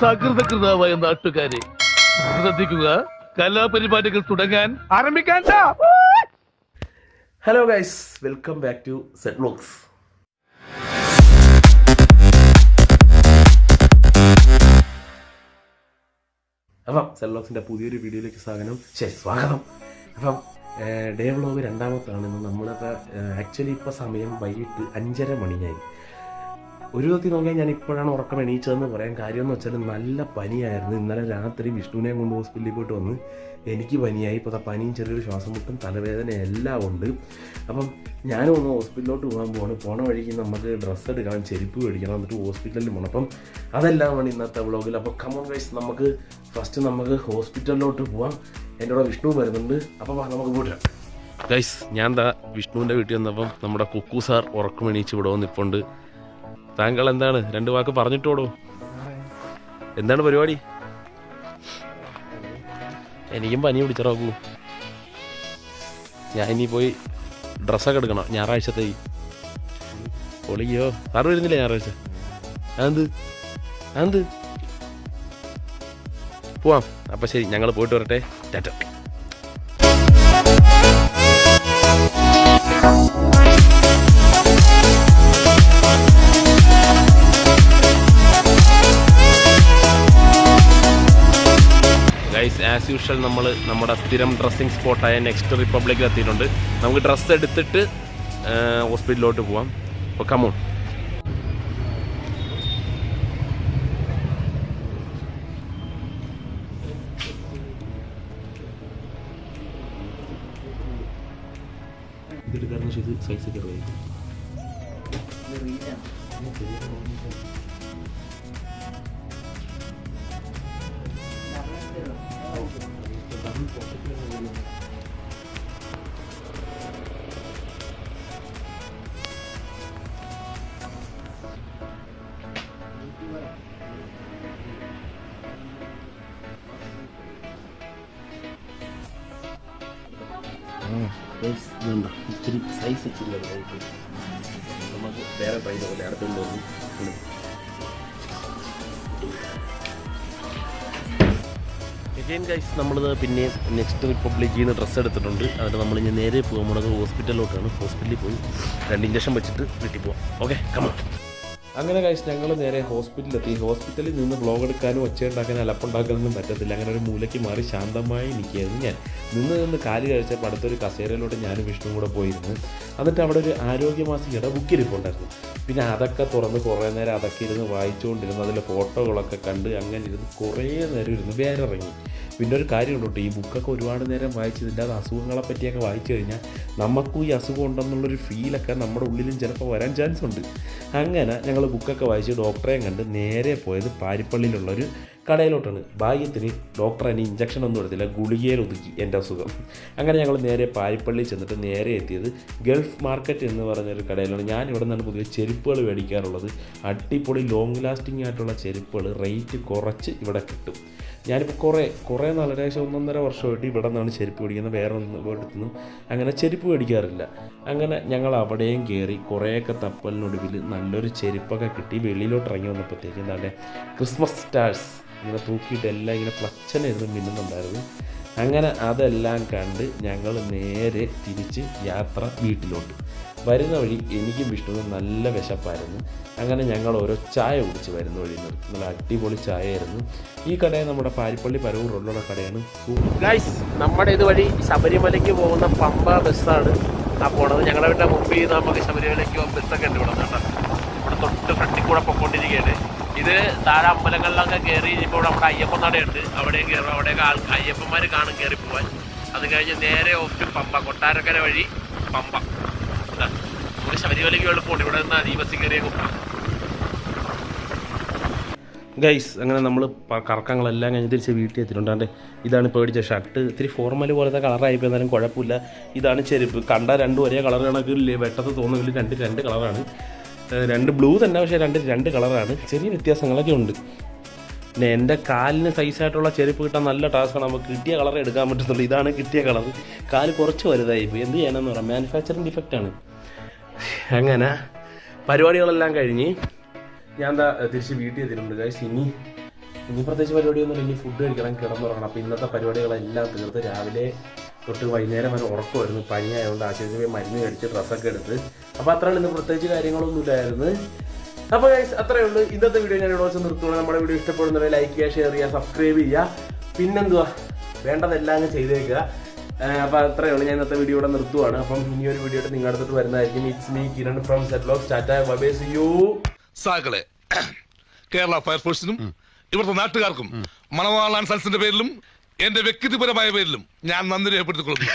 സകൃതകൃതാവായ നാട്ടുകാരെ ശ്രദ്ധിക്കുക. കലാപരിപാടികൾ തുടങ്ങാൻ ആരംഭിക്കാൻ hello guys welcome back to set vlogs അപ്പം സെറ്റ് വ്ലോഗ്സിന്റെ പുതിയൊരു വീഡിയോയിലേക്ക് സ്വാഗതം. ശരി സ്വാഗതം. അപ്പം ഡേ വ്ലോഗ് രണ്ടാമത്താണ്. ഇന്ന് നമ്മളിപ്പോൾ ആക്ച്വലി ഇപ്പോൾ സമയം വൈകിട്ട് അഞ്ചര മണിയായി. ഒരു വിധത്തിൽ നോക്കിയാൽ ഞാൻ ഇപ്പോഴാണ് ഉറക്കം എണീച്ചതെന്ന് പറയാൻ കാര്യം എന്ന് വെച്ചാൽ നല്ല പനിയായിരുന്നു. ഇന്നലെ രാത്രി വിഷ്ണുവിനെയും കൊണ്ട് ഹോസ്പിറ്റലിൽ പോയിട്ട് വന്ന് എനിക്ക് പനിയായി. ഇപ്പോൾ പനിയും ചെറിയൊരു ശ്വാസം മുട്ടും തലവേദന എല്ലാം ഉണ്ട്. അപ്പം ഞാനും ഒന്ന് ഹോസ്പിറ്റലിലോട്ട് പോകാൻ പോകണം പോണ വഴിക്ക് നമുക്ക് ഡ്രസ്സ് എടുക്കണം ചെരുപ്പ് മേടിക്കണം എന്നിട്ട് ഹോസ്പിറ്റലിൽ പോകണം അപ്പം അതെല്ലാമാണ് ഇന്നത്തെ വ്ളോഗിൽ. അപ്പോൾ കമോൺ ഗൈസ് നമുക്ക് ഫസ്റ്റ് നമുക്ക് ഹോസ്പിറ്റലിലോട്ട് പോവാം. എന്റെ കൂടെ വിഷ്ണു വരുന്നുണ്ട്. അപ്പോൾ നമുക്ക് പോയിട്ട് ഗൈസ് ഞാൻ എന്താ വിഷ്ണുവിന്റെ വീട്ടിൽ വന്നപ്പം നമ്മുടെ കുക്കു സാർ ഉറക്കം എണീച്ച് ഇവിടെ വന്നിപ്പുണ്ട് താങ്കൾ എന്താണ് രണ്ട് വാക്ക് പറഞ്ഞിട്ടോടോ? എന്താണ് പരിപാടി? എനിക്കും പനി പിടിച്ചിറക്കൂ ഞാൻ ഇനി പോയി ഡ്രസ്സൊക്കെ എടുക്കണം ഞായറാഴ്ചത്തെ പൊളിയോ? സാറ് വരുന്നില്ല ഞായറാഴ്ച? അതെന്ത്? അതെന്ത്? പോവാം. അപ്പം ശരി ഞങ്ങൾ പോയിട്ട് വരട്ടെ. ടാറ്റ. യൂഷ്വൽ നമ്മൾ നമ്മുടെ സ്ഥിരം ഡ്രസ്സിങ് സ്പോട്ടായ നെക്സ്റ്റ് റിപ്പബ്ലിക്കിൽ എത്തിയിട്ടുണ്ട്. നമുക്ക് ഡ്രസ്സ് എടുത്തിട്ട് ഹോസ്പിറ്റലിലോട്ട് പോവാം. അപ്പോൾ കമോൺ സൈസ് ഒക്കെ ഇത്തിരി സൈസ് ഇച്ചില്ല നമുക്ക് വേറെ ട്രൈ നോക്കട്ടെ അടുത്തുണ്ട് എഗെയിൻ ഗൈസ് നമ്മളിത് പിന്നെ നെക്സ്റ്റ് റിപ്പബ്ലിക്കിൽ നിന്ന് ഡ്രസ്സ് എടുത്തിട്ടുണ്ട്. അതിന് നമ്മൾ ഇനി നേരെ പോകാൻ പോണത് ഹോസ്പിറ്റലിലോട്ടാണ് ഹോസ്പിറ്റലിൽ പോയി രണ്ട് ഇഞ്ചക്ഷൻ വെച്ചിട്ട് വീട്ടിൽ പോവാം. ഓക്കെ കമ അങ്ങനെ കഴിച്ച് ഞങ്ങൾ നേരെ ഹോസ്പിറ്റലിലെത്തി ഹോസ്പിറ്റലിൽ നിന്ന് ബ്ലോഗ് എടുക്കാനും ഒച്ചയുണ്ടാക്കാനും അലപ്പുണ്ടാക്കാനൊന്നും പറ്റത്തില്ല. അങ്ങനെ ഒരു മൂലയ്ക്ക് മാറി ശാന്തമായി നിൽക്കുകയായിരുന്നു ഞാൻ. നിന്ന് നിന്ന് കാൽ കഴിച്ചപ്പോൾ അടുത്തൊരു കസേരയിലോട്ട് ഞാനും വിഷ്ണു കൂടെ പോയിരുന്നു. എന്നിട്ട് അവിടെ ഒരു ആരോഗ്യമാസികയുടെ ബുക്ക് ഇരിപ്പുണ്ടായിരുന്നു പിന്നെ അതൊക്കെ തുറന്ന് കുറേ നേരം അതൊക്കെ ഇരുന്ന് വായിച്ചുകൊണ്ടിരുന്നു. അതിലെ ഫോട്ടോകളൊക്കെ കണ്ട് അങ്ങനെ ഇരുന്ന് കുറേ നേരം ഇരുന്ന് വേരിറങ്ങി പിന്നെ ഒരു കാര്യം ഉണ്ട് ഈ ബുക്കൊക്കെ ഒരുപാട് നേരം വായിച്ചതിന്റെ അത് അസുഖങ്ങളെ പറ്റിയൊക്കെ വായിച്ചു കഴിഞ്ഞാൽ നമുക്കും ഈ അസുഖം ഉണ്ടെന്നുള്ളൊരു ഫീലൊക്കെ നമ്മുടെ ഉള്ളിലും ചിലപ്പോൾ വരാൻ ചാൻസ് ഉണ്ട്. അങ്ങനെ ഞങ്ങൾ ബുക്കൊക്കെ വായിച്ച് ഡോക്ടറെയും കണ്ട് നേരെ പോയത് പാരിപ്പള്ളിയിലുള്ളൊരു കടയിലോട്ടാണ്. ഭാഗ്യത്തിന് ഡോക്ടർ അതിന് ഇഞ്ചക്ഷൻ ഒന്നും എടുത്തില്ല. ഗുളികയിൽ ഒതുക്കി. എന്റെ അസുഖം. അങ്ങനെ ഞങ്ങൾ നേരെ പാരിപ്പള്ളി ചെന്നിട്ട് നേരെ എത്തിയത് ഗൾഫ് മാർക്കറ്റ് എന്ന് പറഞ്ഞൊരു കടയിലാണ്. ഞാൻ ഇവിടെ നിന്നാണ് പുതിയ ചെരുപ്പുകൾ മേടിക്കാറുള്ളത്. അടിപൊളി ലോങ് ലാസ്റ്റിംഗ് ആയിട്ടുള്ള ചെരുപ്പുകൾ റേറ്റ് കുറച്ച് ഇവിടെ കിട്ടും. ഞാനിപ്പോൾ കുറേ കുറേ നാലരാഴ്ച ഒന്നൊന്നര വർഷമായിട്ട് ഇവിടെ നിന്നാണ് ചെരുപ്പ് മേടിക്കുന്നത് വേറെ ഒന്നും എടുത്തുനിന്നും അങ്ങനെ ചെരുപ്പ് മേടിക്കാറില്ല. അങ്ങനെ ഞങ്ങൾ അവിടെയും കയറി കുറേയൊക്കെ തപ്പലിനൊടുവിൽ നല്ലൊരു ചെരുപ്പൊക്കെ കിട്ടി. വെളിയിലോട്ട് ഇറങ്ങി വന്നപ്പോഴത്തേക്കും നല്ല ക്രിസ്മസ് സ്റ്റാർസ് ഇങ്ങനെ തൂക്കിയിട്ട് എല്ലാം ഇങ്ങനെ പ്ലച്ചനായിരുന്നു മിന്നുന്നുണ്ടായിരുന്നു. അങ്ങനെ അതെല്ലാം കണ്ട് ഞങ്ങൾ നേരെ തിരിച്ച് യാത്ര വീട്ടിലോട്ട്. വരുന്ന വഴി എനിക്കും വിഷ്ണുവിനും നല്ല വിശപ്പായിരുന്നു. അങ്ങനെ ഞങ്ങൾ ഓരോ ചായ കുടിച്ച് വരുന്ന വഴി നിർത്തി നല്ല അടിപൊളി ചായയായിരുന്നു. ഈ കട നമ്മുടെ പാരിപ്പള്ളി പരവൂർ റോഡിലുള്ള കടയാണ്. ഗൈസ് നമ്മുടെ ഇതുവഴി ശബരിമലയ്ക്ക് പോകുന്ന പമ്പ ബസ്സാണ്. ആ പോണത്. ഞങ്ങളുടെ വീട്ടിലെ മുമ്പിൽ നമുക്ക് ശബരിമലയ്ക്ക് ബസ്സൊക്കെ ഉണ്ട് ഇവിടെ. കേട്ടോ. ഇവിടെ തൊട്ട് ഫ്രണ്ടിൽ കൂടെ പൊക്കോണ്ടിരിക്കുകയാണ്. ഇത് താഴെ അമ്പലങ്ങളിലൊക്കെ കയറി ഇപ്പോൾ നമ്മുടെ അയ്യപ്പൻ നടയുണ്ട്. അവിടെ കയറും അവിടെയൊക്കെ ആൾ അയ്യപ്പന്മാർ കാണും കയറി പോവാൻ. അത് കഴിഞ്ഞ് നേരെ ഓഫ് പമ്പ. കൊട്ടാരക്കര വഴി പമ്പ. നമുക്ക് ശബരിമലയ്ക്ക് എളുപ്പമുണ്ട് ഇവിടെ നിന്ന് ദീപസി കയറിയ ഗൈസ് അങ്ങനെ നമ്മൾ കറക്കങ്ങളെല്ലാം കഴിഞ്ഞ് തിരിച്ച് വീട്ടിൽ എത്തിയിട്ടുണ്ടാണ്ട് ഇതാണ് പേടിച്ച ഷർട്ട്. ഇത്തിരി ഫോർമൽ പോലത്തെ കളറായി എന്നാലും കുഴപ്പമില്ല. ഇതാണ് ചെരുപ്പ്. കണ്ട രണ്ടും ഒരേ കളർ കണക്കില്ലേ വെട്ടത്ത് തോന്നുമെങ്കിൽ രണ്ട് രണ്ട് കളറാണ് രണ്ട് ബ്ലൂ തന്നെ പക്ഷേ രണ്ട് രണ്ട് കളറാണ്. ചെറിയ വ്യത്യാസങ്ങളൊക്കെ ഉണ്ട്. പിന്നെ എന്റെ കാലിന് സൈസായിട്ടുള്ള ചെരുപ്പ് കിട്ടാൻ നല്ല ടാസ്ക്കാണ് നമുക്ക് കിട്ടിയ കളർ എടുക്കാൻ പറ്റത്തുള്ളൂ. ഇതാണ് കിട്ടിയ കളർ. കാൽ കുറച്ച് വലുതായി പോയി എന്ത് ചെയ്യാനെന്ന് പറയാം. മാനുഫാക്ചറിങ് ഡിഫക്റ്റാണ് അങ്ങനെ പരിപാടികളെല്ലാം കഴിഞ്ഞ് ഞാൻ എന്താ തിരിച്ച് വീട്ടിൽ എത്തിയിട്ടുണ്ട്. കാശ് ഇനി ഇനി പ്രത്യേകിച്ച് പരിപാടിയൊന്നും ഇനി ഫുഡ് കഴിക്കണം കിടന്നുറങ്ങണം. അപ്പോൾ ഇന്നത്തെ പരിപാടികളെല്ലാം തീർത്ത് രാവിലെ തൊട്ട് വൈകുന്നേരം വരെ ഉറക്കമായിരുന്നു. പനിയായതുകൊണ്ട് ആശുപത്രി പോയി മരുന്ന് കഴിച്ച് ഡ്രസ്സൊക്കെ എടുത്ത്. അപ്പോൾ അത്രയാണ് ഇന്ന് പ്രത്യേകിച്ച് കാര്യങ്ങളൊന്നും ഇല്ലായിരുന്നു. അപ്പോൾ ഗൈസ് അത്രയേ ഉള്ളൂ. ഇന്നത്തെ വീഡിയോ ഞാൻ ഇവിടെ വെച്ച് നിർത്തുകയാണ് നമ്മുടെ വീഡിയോ ഇഷ്ടപ്പെടുന്നവരെ ലൈക്ക് ചെയ്യുക ഷെയർ ചെയ്യുക സബ്സ്ക്രൈബ് ചെയ്യുക. പിന്നെന്തുവാ? വേണ്ടതെല്ലാം അങ്ങ് ചെയ്തേക്കുക അപ്പോൾ അത്രയേ ഉള്ളൂ. ഞാൻ ഇന്നത്തെ വീഡിയോ ഇവിടെ നിർത്തുവാണ്. അപ്പം ഇനി ഒരു വീഡിയോ ആയിട്ട് നിങ്ങളുടെ അടുത്തോട്ട് വരുന്നതായിരിക്കും. It's me Kiran from set lock tata bye see you സാക്കളെ Kerala ഫയർഫോഴ്സിനും ഇവിടുത്തെ നാട്ടുകാർക്കും മണവാളാൻ സൽസിന്റെ പേരിലും എന്റെ വ്യക്തിപരമായ പേരിലും ഞാൻ നന്ദി രേഖപ്പെടുത്തിക്കൊള്ളുന്നു.